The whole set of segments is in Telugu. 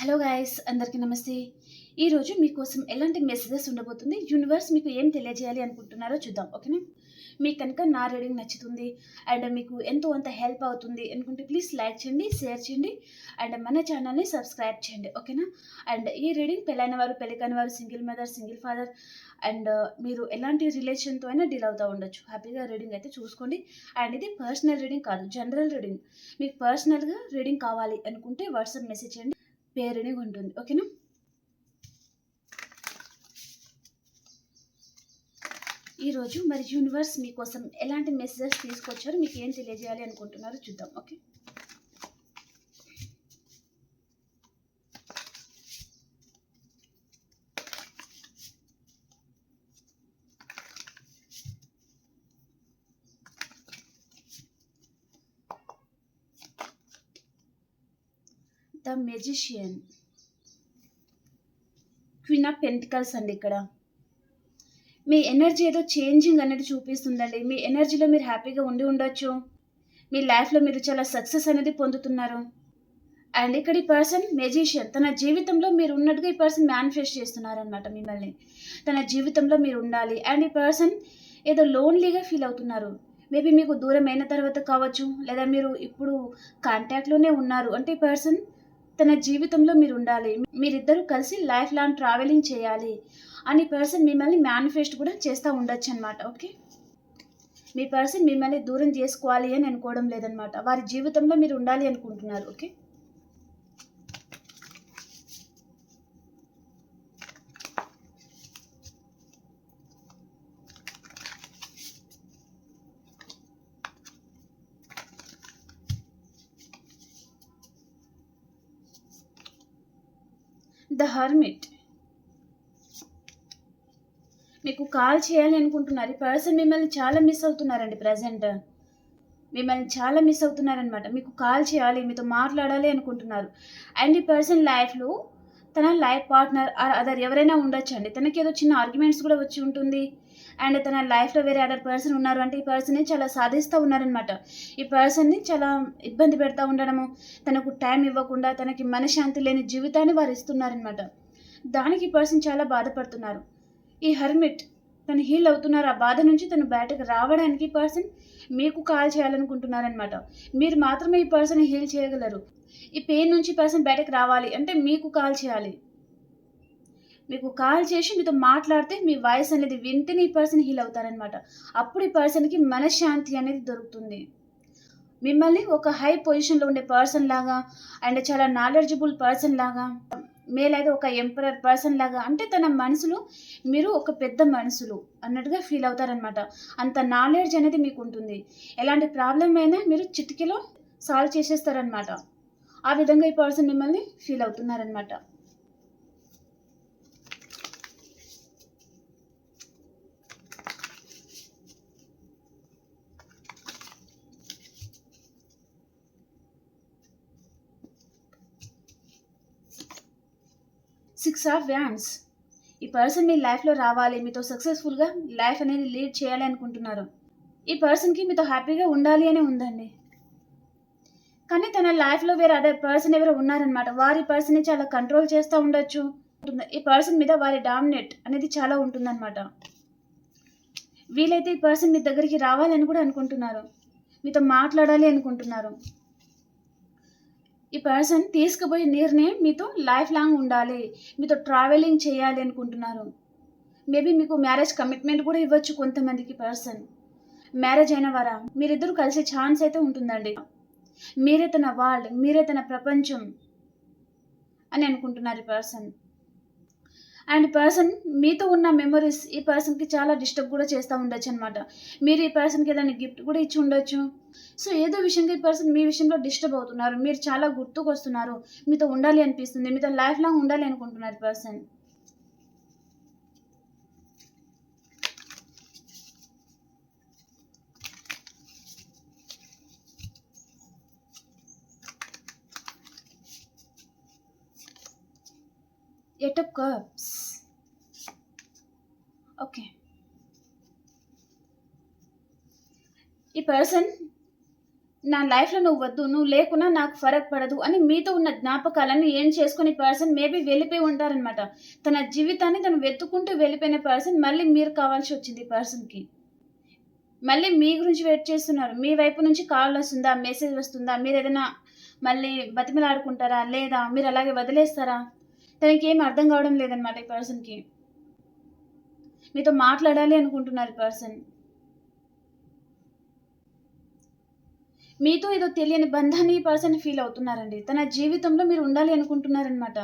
హలో గాయస్ అందరికీ నమస్తే. ఈరోజు మీకోసం ఎలాంటి మెసేజెస్ ఉండబోతుంది? యూనివర్స్ మీకు ఏం తెలియజేయాలి అనుకుంటున్నారో చూద్దాం ఓకేనా? మీకు కనుక నా రీడింగ్ నచ్చుతుంది అండ్ మీకు ఎంతో అంత హెల్ప్ అవుతుంది అనుకుంటే ప్లీజ్ లైక్ చేయండి షేర్ చేయండి అండ్ మన ఛానల్ని సబ్స్క్రైబ్ చేయండి ఓకేనా? అండ్ ఈ రీడింగ్ పెళ్ళైన వారు పెళ్ళి కాని వారు single mother single father and మీరు ఎలాంటి రిలేషన్తో అయినా డీల్ అవుతూ ఉండొచ్చు. హ్యాపీగా రీడింగ్ అయితే చూసుకోండి. అండ్ ఇది పర్సనల్ రీడింగ్ కాదు జనరల్ రీడింగ్ మీకు పర్సనల్గా రీడింగ్ కావాలి అనుకుంటే వాట్సాప్ మెసేజ్ చేయండి. పేరుని ఉంటుంది ఓకేనా? ఈరోజు మరి యూనివర్స్ మీకోసం ఎలాంటి మెసేజెస్ తీసుకొచ్చారో మీకు ఏం తెలియజేయాలి అనుకుంటున్నారో చూద్దాం. Okay the magician queen of pentacles అండి ఇక్కడ. మీ ఎనర్జీ ఏదో చేంజింగ్ అనేది చూపిస్తుందండి. మీ ఎనర్జీలో మీరు హ్యాపీగా ఉండి ఉండొచ్చు. మీ లైఫ్లో మీరు చాలా సక్సెస్ అనేది పొందుతున్నారు. అండ్ ఇక్కడ ఈ పర్సన్ మెజిషియన్ తన జీవితంలో మీరు ఉన్నట్టుగా ఈ పర్సన్ మేనిఫెస్ట్ చేస్తున్నారనమాట మిమ్మల్ని. తన జీవితంలో మీరు ఉండాలి. అండ్ ఈ పర్సన్ ఏదో లోన్లీగా ఫీల్ అవుతున్నారు. మేబీ మీకు దూరం అయిన తర్వాత కావచ్చు లేదా మీరు ఇప్పుడు కాంటాక్ట్లోనే ఉన్నారు. అంటే ఈ పర్సన్ తన జీవితంలో మీరు ఉండాలి. మీరిద్దరూ కలిసి లైఫ్ లాంగ్ ట్రావెలింగ్ చేయాలి అని పర్సన్ మిమ్మల్ని మేనిఫెస్ట్ కూడా చేస్తూ ఉండొచ్చు అనమాట ఓకే? మీ పర్సన్ మిమ్మల్ని దూరం చేసుకోవాలి అని అనుకోవడం లేదనమాట వారి జీవితంలో మీరు ఉండాలి అనుకుంటున్నారు ఓకే? The hermit. మీకు కాల్ చేయాలి అనుకుంటున్నారు. ఈ పర్సన్ మిమ్మల్ని చాలా మిస్ అవుతున్నారండి ప్రజెంట్. మిమ్మల్ని చాలా మిస్ అవుతున్నారనమాట మీకు కాల్ చేయాలి మీతో మాట్లాడాలి అనుకుంటున్నారు. అండ్ ఈ పర్సన్ లైఫ్లో తన లైఫ్ పార్ట్నర్ అదర్ ఎవరైనా ఉండొచ్చండి. తనకి ఏదో చిన్న ఆర్గ్యుమెంట్స్ కూడా వచ్చి ఉంటుంది. అండ్ తన లైఫ్లో వేరే అదర్ పర్సన్ ఉన్నారు అంటే ఈ పర్సన్ని చాలా సాధిస్తూ ఉన్నారనమాట ఈ పర్సన్ని చాలా ఇబ్బంది పెడతా ఉండడము తనకు టైం ఇవ్వకుండా తనకి మనశ్శాంతి లేని జీవితాన్ని వారు ఇస్తున్నారనమాట దానికి ఈ పర్సన్ చాలా బాధపడుతున్నారు. ఈ హర్మిట్ తను హీల్ అవుతున్నారు. ఆ బాధ నుంచి తను బయటకు రావడానికి పర్సన్ మీకు కాల్ చేయాలనుకుంటున్నారనమాట మీరు మాత్రమే ఈ పర్సన్ హీల్ చేయగలరు. ఈ పెయిన్ నుంచి పర్సన్ బయటకు రావాలి అంటే మీకు కాల్ చేయాలి. మీకు కాల్ చేసి మీతో మాట్లాడితే మీ వాయిస్ అనేది వింటేనే ఈ పర్సన్ హీల్ అవుతారనమాట అప్పుడు ఈ పర్సన్కి మనశ్శాంతి అనేది దొరుకుతుంది. మిమ్మల్ని ఒక హై పొజిషన్లో ఉండే పర్సన్ లాగా అండ్ చాలా నాలెడ్జబుల్ పర్సన్ లాగా మేలైతే ఒక ఎంపరర్ పర్సన్ లాగా అంటే తన మనసులో మీరు ఒక పెద్ద మనసులు అన్నట్టుగా ఫీల్ అవుతారనమాట అంత నాలెడ్జ్ అనేది మీకు ఉంటుంది. ఎలాంటి ప్రాబ్లం అయినా మీరు చిటికెలో సాల్వ్ చేసేస్తారనమాట ఆ విధంగా ఈ పర్సన్ మిమ్మల్ని ఫీల్ అవుతున్నారనమాట సిక్స్ ఆఫ్ వ్యాండ్స్ ఈ పర్సన్ మీ లైఫ్లో రావాలి మీతో సక్సెస్ఫుల్గా లైఫ్ అనేది లీడ్ చేయాలి అనుకుంటున్నారు. ఈ పర్సన్కి మీతో హ్యాపీగా ఉండాలి అని ఉందండి. కానీ తన లైఫ్లో వేరే అదే పర్సన్ ఎవరు ఉన్నారనమాట వారి పర్సన్ని చాలా కంట్రోల్ చేస్తూ ఉండొచ్చు. ఈ పర్సన్ మీద వారి డామినేట్ అనేది చాలా ఉంటుందన్నమాట. వీలైతే ఈ పర్సన్ మీ దగ్గరికి రావాలని కూడా అనుకుంటున్నారు. మీతో మాట్లాడాలి అనుకుంటున్నారు. ఈ పర్సన్ తీసుకుపోయే నిర్ణయం మీతో లైఫ్ లాంగ్ ఉండాలి. మీతో ట్రావెలింగ్ చేయాలి అనుకుంటున్నారు. మేబీ మీకు మ్యారేజ్ కమిట్మెంట్ కూడా ఇవ్వచ్చు కొంతమందికి పర్సన్ మ్యారేజ్ అయిన వారా మీరిద్దరు కలిసే ఛాన్స్ అయితే ఉంటుందండి. మీరే తన వరల్డ్ మీరే తన ప్రపంచం అని అనుకుంటున్నారు ఈ పర్సన్ అండ్ పర్సన్ మీతో ఉన్న మెమరీస్ ఈ పర్సన్కి చాలా డిస్టర్బ్ కూడా చేస్తూ ఉండొచ్చు అనమాట మీరు ఈ పర్సన్కి ఏదైనా గిఫ్ట్ కూడా ఇచ్చి ఉండొచ్చు. సో ఏదో విషయంగా ఈ పర్సన్ మీ విషయంలో డిస్టర్బ్ అవుతున్నారు. మీరు చాలా గుర్తుకు వస్తున్నారు. మీతో ఉండాలి అనిపిస్తుంది. మీతో లైఫ్ లాంగ్ ఉండాలి అనుకుంటున్నారు person eight of cup okay. ఈ పర్సన్ నా లైఫ్లో నువ్వు వద్దు నువ్వు లేకున్నా నాకు ఫరక్ పడదు అని మీతో ఉన్న జ్ఞాపకాలను ఏం చేసుకుని పర్సన్ మేబీ వెళ్ళిపోయి ఉంటారనమాట తన జీవితాన్ని తను వెతుక్కుంటూ వెళ్ళిపోయిన పర్సన్ మళ్ళీ మీరు కావాల్సి వచ్చింది ఈ పర్సన్కి మళ్ళీ మీ గురించి వెయిట్ చేస్తున్నారు. మీ వైపు నుంచి కాల్ వస్తుందా మెసేజ్ వస్తుందా? మీరు ఏదైనా మళ్ళీ బతిమలాడుకుంటారా? లేదా మీరు అలాగే వదిలేస్తారా? తనకి ఏం అర్థం కావడం లేదనమాట ఈ పర్సన్కి మీతో మాట్లాడాలి అనుకుంటున్నారు ఈ పర్సన్ మీతో ఏదో తెలియని బంధాన్ని ఈ పర్సన్ ఫీల్ అవుతున్నారండి. తన జీవితంలో మీరు ఉండాలి అనుకుంటున్నారనమాట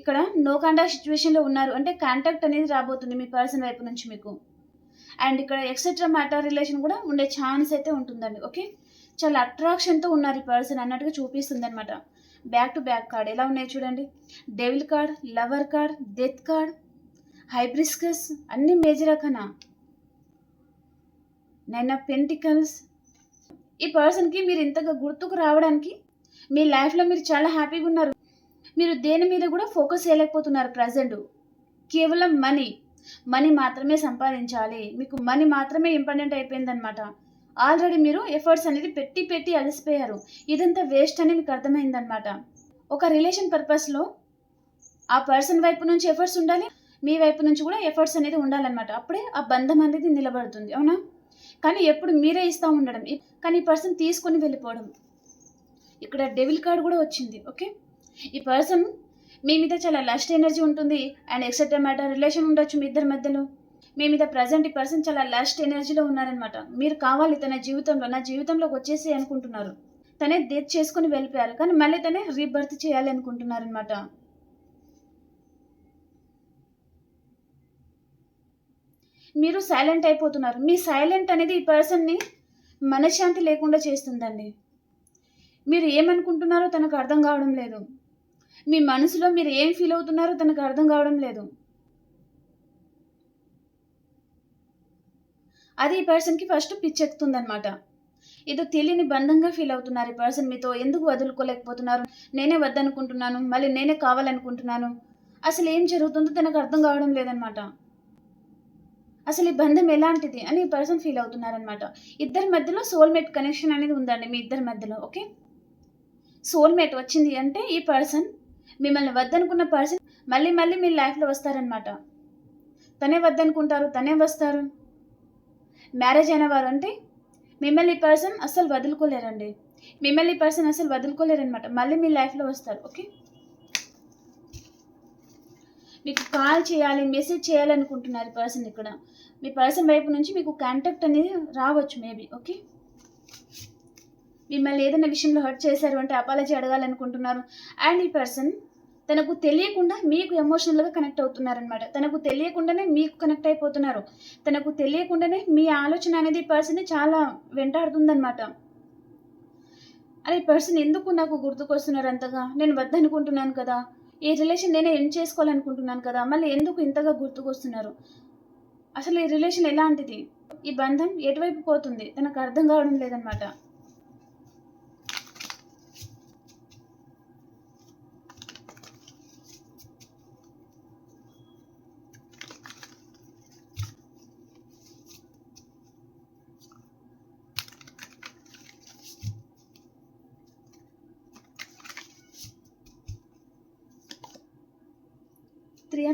ఇక్కడ నో కాంటాక్ట్ సిచ్యువేషన్లో ఉన్నారు. అంటే కాంటాక్ట్ అనేది రాబోతుంది మీ పర్సన్ వైపు నుంచి మీకు. అండ్ ఇక్కడ ఎక్సెట్రా మ్యాటర్ రిలేషన్ కూడా ఉండే ఛాన్స్ అయితే ఉంటుందండి. ఓకే చాలా అట్రాక్షన్తో ఉన్నారు ఈ పర్సన్ అన్నట్టుగా చూపిస్తుంది అనమాట బ్యాక్ టు బ్యాక్ కార్డ్ ఎలా ఉన్నాయి చూడండి. Devil card lover card death card hibiscus అన్ని మేజర్ రకనా? Nine of pentacles. ఈ పర్సన్కి మీరు ఇంతగా గుర్తుకు రావడానికి మీ లైఫ్లో మీరు చాలా హ్యాపీగా ఉన్నారు. మీరు దేని మీద కూడా ఫోకస్ చేయలేకపోతున్నారు ప్రజెంట్. కేవలం మనీ. మనీ మాత్రమే సంపాదించాలి. మీకు మనీ మాత్రమే ఇంపార్టెంట్ అయిపోయిందనమాట ఆల్రెడీ మీరు ఎఫర్ట్స్ అనేది పెట్టి పెట్టి అలసిపోయారు. ఇదంతా వేస్ట్ అని మీకు అర్థమైందనమాట ఒక రిలేషన్ పర్పస్లో ఆ పర్సన్ వైపు నుంచి ఎఫర్ట్స్ ఉండాలి మీ వైపు నుంచి కూడా ఎఫర్ట్స్ అనేది ఉండాలన్నమాట. అప్పుడే ఆ బంధం అనేది నిలబడుతుంది. అవునా? కానీ ఎప్పుడు మీరే ఇస్తూ ఉండడం. కానీ ఈ పర్సన్ తీసుకొని వెళ్ళిపోవడం. ఇక్కడ డెవిల్ కార్డ్ కూడా వచ్చింది. ఓకే? ఈ పర్సన్ మీ మీద చాలా లస్ట్ ఎనర్జీ ఉంటుంది. అండ్ ఎక్సెట్రా మ్యాటర్ రిలేషన్ ఉండొచ్చు మీ ఇద్దరి మధ్యలో. మీ మీద ప్రజెంట్ ఈ పర్సన్ చాలా లస్ట్ ఎనర్జీలో ఉన్నారనమాట మీరు కావాలి తన జీవితంలో నా జీవితంలోకి వచ్చేసి అనుకుంటున్నారు. తనే డెత్ చేసుకుని వెళ్ళిపోయారు. కానీ మళ్ళీ తనే రీబర్త్ చేయాలి అనుకుంటున్నారనమాట మీరు సైలెంట్ అయిపోతున్నారు. మీ సైలెంట్ అనేది ఈ పర్సన్ని మనశ్శాంతి లేకుండా చేస్తుందండి. మీరు ఏమనుకుంటున్నారో తనకు అర్థం కావడం లేదు. మీ మనసులో మీరు ఏం ఫీల్ అవుతున్నారో తనకు అర్థం కావడం లేదు. అది ఈ పర్సన్కి ఫస్ట్ పిచ్చెక్కుతుందనమాట ఏదో తెలియని బంధంగా ఫీల్ అవుతున్నారు ఈ పర్సన్ మీతో. ఎందుకు వదులుకోలేకపోతున్నారు? నేనే వద్దనుకుంటున్నాను. మళ్ళీ నేనే కావాలనుకుంటున్నాను. అసలు ఏం జరుగుతుందో తనకు అర్థం కావడం లేదనమాట అసలు ఈ బంధం ఎలాంటిది అని ఈ పర్సన్ ఫీల్ అవుతున్నారనమాట ఇద్దరి మధ్యలో సోల్మేట్ కనెక్షన్ అనేది ఉందండి మీ ఇద్దరి మధ్యలో ఓకే? సోల్మేట్ వచ్చింది అంటే ఈ పర్సన్ మిమ్మల్ని వద్దనుకున్న పర్సన్ మళ్ళీ మళ్ళీ మీ లైఫ్లో వస్తారనమాట తనే వద్దనుకుంటారు తనే వస్తారు. మ్యారేజ్ అయిన వారు అంటే మిమ్మల్ని ఈ పర్సన్ అస్సలు వదులుకోలేరండి. మిమ్మల్ని ఈ పర్సన్ అసలు వదులుకోలేరనమాట మళ్ళీ మీ లైఫ్లో వస్తారు ఓకే? మీకు కాల్ చేయాలి మెసేజ్ చేయాలనుకుంటున్నారు పర్సన్ ఇక్కడ. మీ పర్సన్ వైపు నుంచి మీకు కాంటాక్ట్ అనేది రావచ్చు మేబీ ఓకే మిమ్మల్ని ఏదైనా విషయంలో హర్ట్ చేశారు అంటే అపాలజీ అడగాలనుకుంటున్నారు అండ్ ఈ పర్సన్ తనకు తెలియకుండా మీకు ఎమోషనల్గా కనెక్ట్ అవుతున్నారనమాట తనకు తెలియకుండానే మీకు కనెక్ట్ అయిపోతున్నారు. తనకు తెలియకుండానే మీ ఆలోచన అనేది పర్సన్ చాలా వెంటాడుతుందనమాట అరే ఈ పర్సన్ ఎందుకు నాకు గుర్తుకొస్తున్నారు అంతగా? నేను వద్దనుకుంటున్నాను కదా. ఈ రిలేషన్ నేనే ఎండ్ చేసుకోవాలనుకుంటున్నాను కదా మళ్ళీ ఎందుకు ఇంతగా గుర్తుకొస్తున్నారు? అసలు ఈ రిలేషన్ ఎలాంటిది? ఈ బంధం ఎటువైపు పోతుంది? తనకు అర్థం కావడం లేదనమాట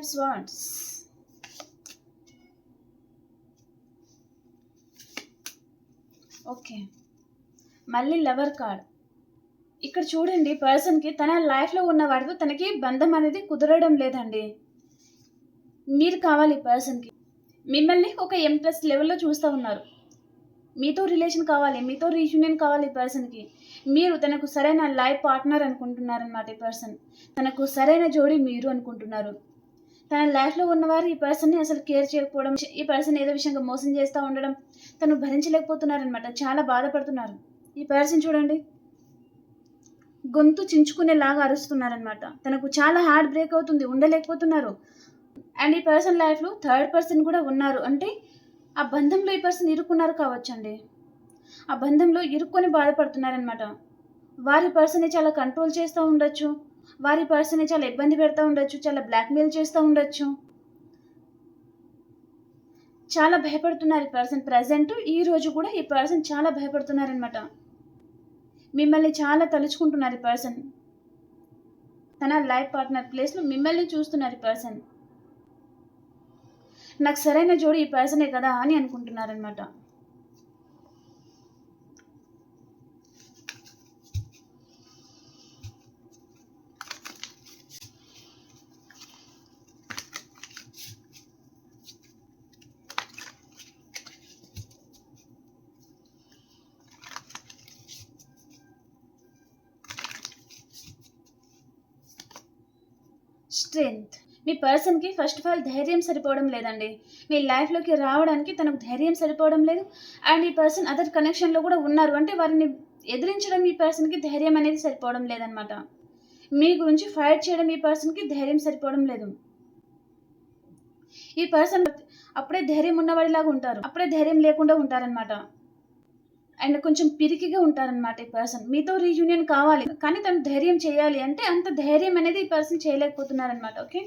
త్రీ words. ఓకే. మళ్ళీ లవర్ కార్డ్. ఇక్కడ చూడండి పర్సన్కి తన లైఫ్లో ఉన్న వాడితో తనకి బంధం అనేది కుదరడం లేదండి. మీరు కావాలి పర్సన్కి. మిమ్మల్ని ఒక ఎంప్రెస్ లెవెల్లో చూస్తూ ఉన్నారు. మీతో రిలేషన్ కావాలి మీతో రీయూనియన్ కావాలి ఈ పర్సన్కి. మీరు తనకు సరైన లైఫ్ పార్ట్నర్ అనుకుంటున్నారనమాట ఈ పర్సన్. తనకు సరైన జోడి మీరు అనుకుంటున్నారు. తన లైఫ్లో ఉన్నవారు ఈ పర్సన్ని అసలు కేర్ చేయకపోవడం ఈ పర్సన్ ఏదో విషయంగా మోసం చేస్తూ ఉండడం తను భరించలేకపోతున్నారనమాట చాలా బాధపడుతున్నారు. ఈ పర్సన్ చూడండి. గొంతు చించుకునేలాగా అరుస్తున్నారనమాట తనకు చాలా హార్ట్ బ్రేక్ అవుతుంది ఉండలేకపోతున్నారు. అండ్ ఈ పర్సన్ లైఫ్లో థర్డ్ పర్సన్ కూడా ఉన్నారు. అంటే ఆ బంధంలో ఈ పర్సన్ ఇరుక్కున్నారు కావచ్చండి. ఆ బంధంలో ఇరుక్కొని బాధపడుతున్నారనమాట వారి పర్సన్ని చాలా కంట్రోల్ చేస్తూ ఉండొచ్చు. వారి పర్సన్ని చాలా ఇబ్బంది పెడతా ఉండొచ్చు చాలా బ్లాక్మెయిల్ చేస్తూ ఉండొచ్చు. చాలా భయపడుతున్నారు ఈ పర్సన్ ప్రజెంట్ ఈ రోజు కూడా ఈ పర్సన్ చాలా భయపడుతున్నారనమాట మిమ్మల్ని చాలా తలుచుకుంటున్నారు ఈ పర్సన్. తన లైఫ్ పార్ట్నర్ ప్లేస్లో మిమ్మల్ని చూస్తున్నారు ఈ పర్సన్. నాకు సరైన జోడి ఈ పర్సనే కదా అని అనుకుంటున్నారనమాట మీ పర్సన్కి ఫస్ట్ ఆఫ్ ఆల్ ధైర్యం సరిపోవడం లేదండి. మీ లైఫ్లోకి రావడానికి తనకు ధైర్యం సరిపోవడం లేదు. అండ్ ఈ పర్సన్ అదర్ కనెక్షన్లో కూడా ఉన్నారు. అంటే వారిని ఎదిరించడం ఈ పర్సన్కి ధైర్యం అనేది సరిపోవడం లేదనమాట మీ గురించి ఫైట్ చేయడం ఈ పర్సన్కి ధైర్యం సరిపోవడం లేదు. ఈ పర్సన్ అప్పుడే ధైర్యం ఉన్నవాడిలాగా ఉంటారు. అప్పుడే ధైర్యం లేకుండా ఉంటారనమాట అండ్ కొంచెం పిరికిగా ఉంటారనమాట ఈ పర్సన్. మీతో రీయూనియన్ కావాలి. కానీ తను ధైర్యం చేయాలి అంటే అంత ధైర్యం అనేది ఈ పర్సన్ చేయలేకపోతున్నారనమాట ఓకే?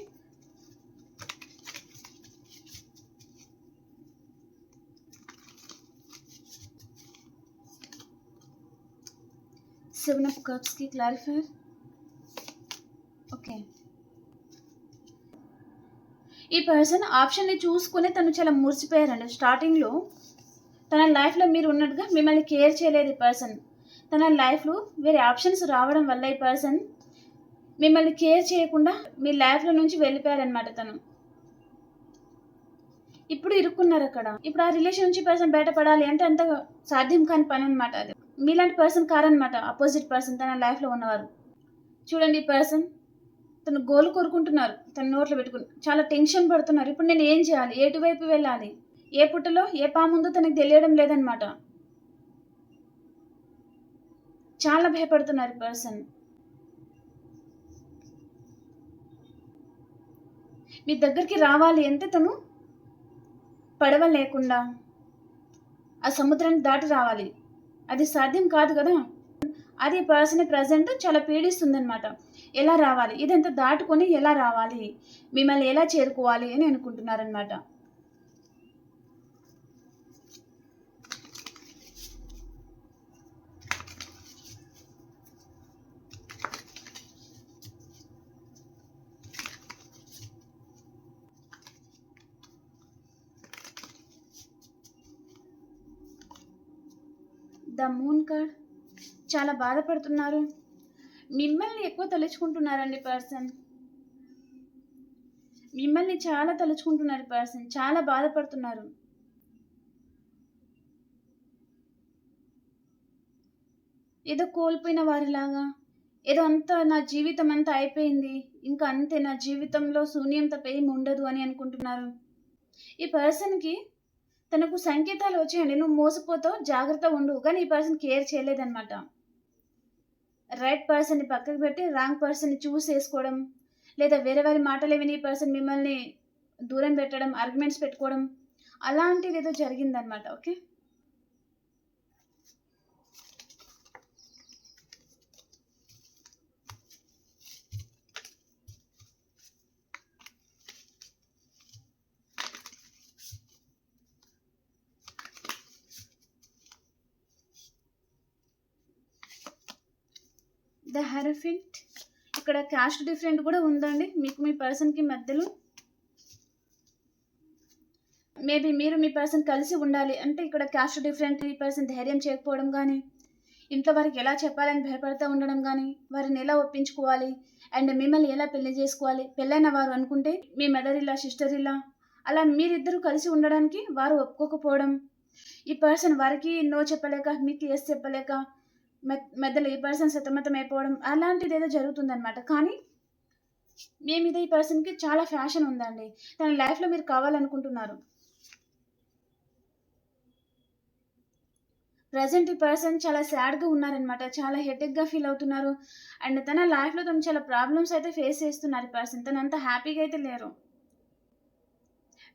సెవెన్ ఆఫ్ కప్స్కి క్లారిఫైర్ ఓకే ఈ పర్సన్ ఆప్షన్ని చూసుకుని తను చాలా మురిసిపోయారండి స్టార్టింగ్లో తన లైఫ్లో మీరు ఉన్నట్టుగా మిమ్మల్ని కేర్ చేయలేదు ఈ పర్సన్ తన లైఫ్లో వేరే ఆప్షన్స్ రావడం వల్ల ఈ పర్సన్ మిమ్మల్ని కేర్ చేయకుండా మీ లైఫ్లో నుంచి వెళ్ళిపోయారనమాట తను. ఇప్పుడు ఇరుక్కున్నారు అక్కడ. ఇప్పుడు ఆ రిలేషన్ నుంచి పర్సన్ బయటపడాలి అంటే అంత సాధ్యం కాని పని అనమాట అది. మీలాంటి పర్సన్ కారనమాట. అపోజిట్ పర్సన్ తన లైఫ్లో ఉన్నవారు. చూడండి ఈ పర్సన్ తను గోల్ కోరుకుంటున్నారు. తన నోట్లో పెట్టుకుని. చాలా టెన్షన్ పడుతున్నారు. ఇప్పుడు నేను ఏం చేయాలి? ఎటువైపు వెళ్ళాలి? ఏ పుట్టలో ఏ పాముందో తనకు తెలియడం లేదనమాట. చాలా భయపడుతున్నారు ఈ పర్సన్ మీ దగ్గరికి రావాలి అంటే తను పడవ లేకుండా ఆ సముద్రాన్ని దాటి రావాలి. అది సాధ్యం కాదు కదా? అది పర్సన్ ప్రజెంట్ చాలా పీడిస్తుంది అనమాట ఎలా రావాలి? ఇదంతా దాటుకొని ఎలా రావాలి? మిమ్మల్ని ఎలా చేరుకోవాలి అని అనుకుంటున్నారనమాట ద మూన్ కార్డ్ చాలా బాధపడుతున్నారు. మిమ్మల్ని ఎక్కువ తలుచుకుంటున్నారండి పర్సన్. మిమ్మల్ని చాలా తలుచుకుంటున్నారు పర్సన్. చాలా బాధపడుతున్నారు. ఏదో కోల్పోయిన వారిలాగా. ఏదో అంతా నా జీవితం అంతా అయిపోయింది. ఇంకా అంతే నా జీవితంలో శూన్యం తప్ప ఏమి ఉండదు అని అనుకుంటున్నారు. ఈ పర్సన్కి తనకు సంకేతాలు వచ్చాయండి నువ్వు మోసపోతావు జాగ్రత్త ఉండు కానీ ఈ పర్సన్ కేర్ చేయలేదన్నమాట. రైట్ పర్సన్ని పక్కకు పెట్టి రాంగ్ పర్సన్ని చూస్ చేసుకోవడం లేదా వేరే వారి మాటలే విని ఈ పర్సన్ మిమ్మల్ని దూరం పెట్టడం ఆర్గ్యుమెంట్స్ పెట్టుకోవడం అలాంటిది ఏదో జరిగిందనమాట ఓకే ద హెరఫింట్. ఇక్కడ క్యాస్ట్ డిఫరెంట్ కూడా ఉందండి. మీకు మీ పర్సన్కి మధ్యలో. మేబీ మీరు మీ పర్సన్ కలిసి ఉండాలి. అంటే ఇక్కడ క్యాస్ట్ డిఫరెంట్ ఈ పర్సన్ ధైర్యం చేయకపోవడం కానీ ఇంట్లో వారికి ఎలా చెప్పాలని భయపడుతూ ఉండడం కానీ వారిని ఎలా ఒప్పించుకోవాలి అండ్ మిమ్మల్ని ఎలా పెళ్ళి చేసుకోవాలి పెళ్ళైన వారు అనుకుంటే మీ మదర్ ఇలా సిస్టర్ ఇలా అలా మీరిద్దరూ కలిసి ఉండడానికి వారు ఒప్పుకోకపోవడం ఈ పర్సన్ వారికి నో చెప్పలేక మీకు ఎస్ చెప్పలేక మధ్యలో ఈ పర్సన్ సతమతం అయిపోవడం అలాంటిది ఏదో జరుగుతుందనమాట కానీ మీ మీద ఈ పర్సన్కి చాలా ఫ్యాషన్ ఉందండి. తన లైఫ్లో మీరు కావాలనుకుంటున్నారు. ప్రజెంట్ ఈ పర్సన్ చాలా సాడ్గా ఉన్నారనమాట చాలా హెడేక్గా ఫీల్ అవుతున్నారు. అండ్ తన లైఫ్లో తను చాలా ప్రాబ్లమ్స్ అయితే ఫేస్ చేస్తున్నారు ఈ పర్సన్ తను అంత హ్యాపీగా అయితే లేరు.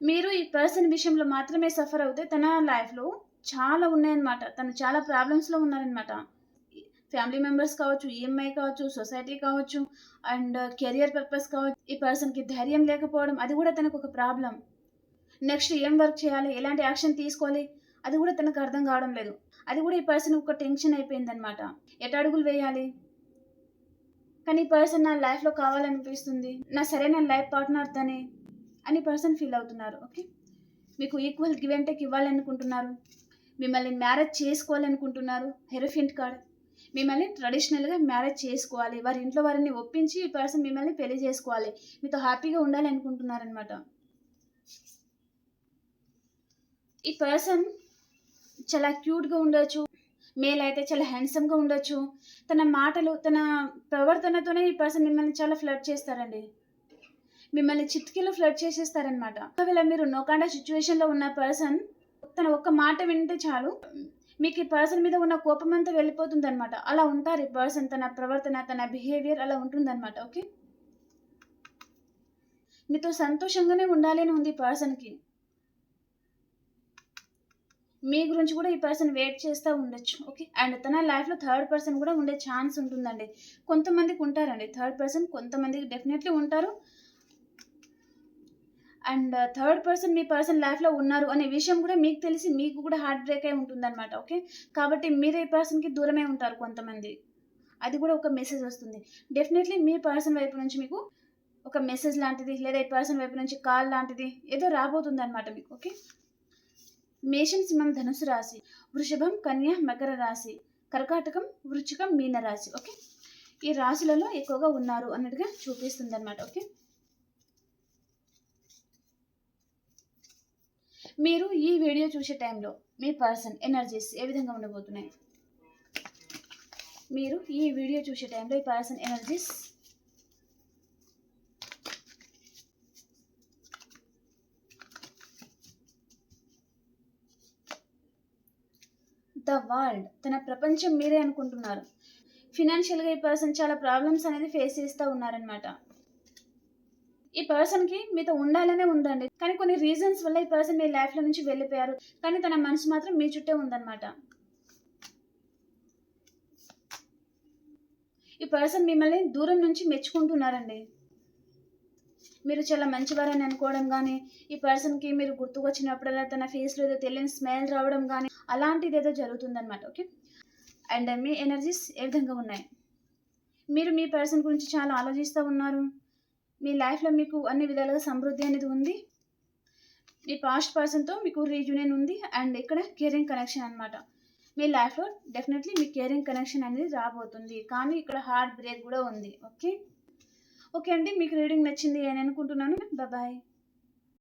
మీరు ఈ పర్సన్ విషయంలో మాత్రమే సఫర్ అవుతే తన లైఫ్లో చాలా ఉన్నాయన్నమాట. తను చాలా ప్రాబ్లమ్స్లో ఉన్నారనమాట ఫ్యామిలీ మెంబర్స్ కావచ్చు ఈఎంఐ కావచ్చు సొసైటీ కావచ్చు అండ్ uh, కెరియర్ పర్పస్ కావచ్చు ఈ పర్సన్కి ధైర్యం లేకపోవడం అది కూడా తనకు ఒక ప్రాబ్లం నెక్స్ట్ ఏం వర్క్ చేయాలి ఎలాంటి యాక్షన్ తీసుకోవాలి అది కూడా తనకు అర్థం కావడం లేదు. అది కూడా ఈ పర్సన్ ఒక టెన్షన్ అయిపోయిందనమాట ఎటు అడుగులు వేయాలి? కానీ ఈ పర్సన్ నా లైఫ్లో కావాలనిపిస్తుంది నా సరైన లైఫ్ పార్ట్నర్ తనే అని పర్సన్ ఫీల్ అవుతున్నారు ఓకే మీకు ఈక్వల్ గివ్ అండ్ టేక్ ఇవ్వాలనుకుంటున్నారు మిమ్మల్ని మ్యారేజ్ చేసుకోవాలనుకుంటున్నారు హెరోఫింట్ కార్డ్ మిమ్మల్ని ట్రెడిషనల్గా మ్యారేజ్ చేసుకోవాలి. వారి ఇంట్లో వారిని ఒప్పించి ఈ పర్సన్ మిమ్మల్ని పెళ్ళి చేసుకోవాలి. మీతో హ్యాపీగా ఉండాలి అనుకుంటున్నారనమాట ఈ పర్సన్ చాలా క్యూట్గా ఉండొచ్చు. మేల్ అయితే చాలా హ్యాండ్సమ్గా ఉండొచ్చు. తన మాటలు తన ప్రవర్తనతోనే ఈ పర్సన్ మిమ్మల్ని చాలా ఫ్లడ్ చేస్తారండి. మిమ్మల్ని చిట్కీలో ఫ్లడ్ చేసేస్తారనమాట ఒకవేళ మీరు నోకాండా సిచ్యువేషన్లో ఉన్న పర్సన్ తన ఒక్క మాట వింటే చాలు. మీకు ఈ పర్సన్ మీద ఉన్న కోపం అంతా వెళ్ళిపోతుంది అనమాట అలా ఉంటారు ఈ పర్సన్ తన ప్రవర్తన తన బిహేవియర్ అలా ఉంటుందన్నమాట ఓకే మీతో సంతోషంగానే ఉండాలి అని ఉంది ఈ పర్సన్కి మీ గురించి కూడా ఈ పర్సన్ వెయిట్ చేస్తూ ఉండొచ్చు ఓకే అండ్ తన లైఫ్లో థర్డ్ పర్సన్ కూడా ఉండే ఛాన్స్ ఉంటుందండి. కొంతమందికి ఉంటారండి థర్డ్ పర్సన్ కొంతమందికి డెఫినెట్లీ ఉంటారు. అండ్ uh, థర్డ్ పర్సన్ మీ పర్సన్ లైఫ్లో ఉన్నారు అనే విషయం కూడా మీకు తెలిసి మీకు కూడా హార్ట్ బ్రేక్ అయి ఉంటుందన్నమాట ఓకే కాబట్టి మీరు ఈ పర్సన్కి దూరమే ఉంటారు కొంతమంది. అది కూడా ఒక మెసేజ్ వస్తుంది. డెఫినెట్లీ మీ పర్సన్ వైపు నుంచి మీకు ఒక మెసేజ్ లాంటిది లేదా ఈ పర్సన్ వైపు నుంచి కాల్ లాంటిది ఏదో రాబోతుంది అనమాట మీకు ఓకే మేషం సింహం ధనుసు రాశి వృషభం కన్య మకర రాశి కర్కాటకం వృచ్చికం మీన రాశి ఓకే ఈ రాశులలో ఎక్కువగా ఉన్నారు అన్నట్టుగా చూపిస్తుంది అనమాట ఓకే మీరు ఈ వీడియో చూసే టైంలో మీ పర్సన్ ఎనర్జీస్ ఏ విధంగా ఉండబోతున్నాయి? మీరు ఈ వీడియో చూసే టైంలో ఈ పర్సన్ ఎనర్జీస్ ద వరల్డ్ తన ప్రపంచం మీరే అనుకుంటున్నారు. ఫినాన్షియల్గా ఈ పర్సన్ చాలా ప్రాబ్లమ్స్ అనేది ఫేస్ చేస్తూ ఉన్నారనమాట ఈ పర్సన్కి మీతో ఉండాలనే ఉందండి. కానీ కొన్ని రీజన్స్ వల్ల ఈ పర్సన్ మీ లైఫ్లో నుంచి వెళ్ళిపోయారు. కానీ తన మనసు మాత్రం మీ చుట్టే ఉందన్నమాట. ఈ పర్సన్ మిమ్మల్ని దూరం నుంచి మెచ్చుకుంటున్నారండి. మీరు చాలా మంచివారని అనుకోవడం కానీ ఈ పర్సన్కి మీరు గుర్తుకొచ్చినప్పుడల్లా తన ఫేస్లో ఏదో తెలియని స్మెల్ రావడం కానీ అలాంటిది ఏదో జరుగుతుందన్నమాట ఓకే అండ్ మీ ఎనర్జీస్ ఏ విధంగా ఉన్నాయి? మీరు మీ పర్సన్ గురించి చాలా ఆలోచిస్తూ ఉన్నారు. మీ లైఫ్లో మీకు అన్ని విధాలుగా సమృద్ధి అనేది ఉంది. మీ పాస్ట్ పర్సన్తో మీకు రీజూనియన్ ఉంది అండ్ ఇక్కడ కేరింగ్ కనెక్షన్ అనమాట మీ లైఫ్లో డెఫినెట్లీ మీ కేరింగ్ కనెక్షన్ అనేది రాబోతుంది. కానీ ఇక్కడ హార్ట్ బ్రేక్ కూడా ఉంది. ఓకే ఓకే అండి మీకు రీడింగ్ నచ్చింది అని అనుకుంటున్నాను. బాయ్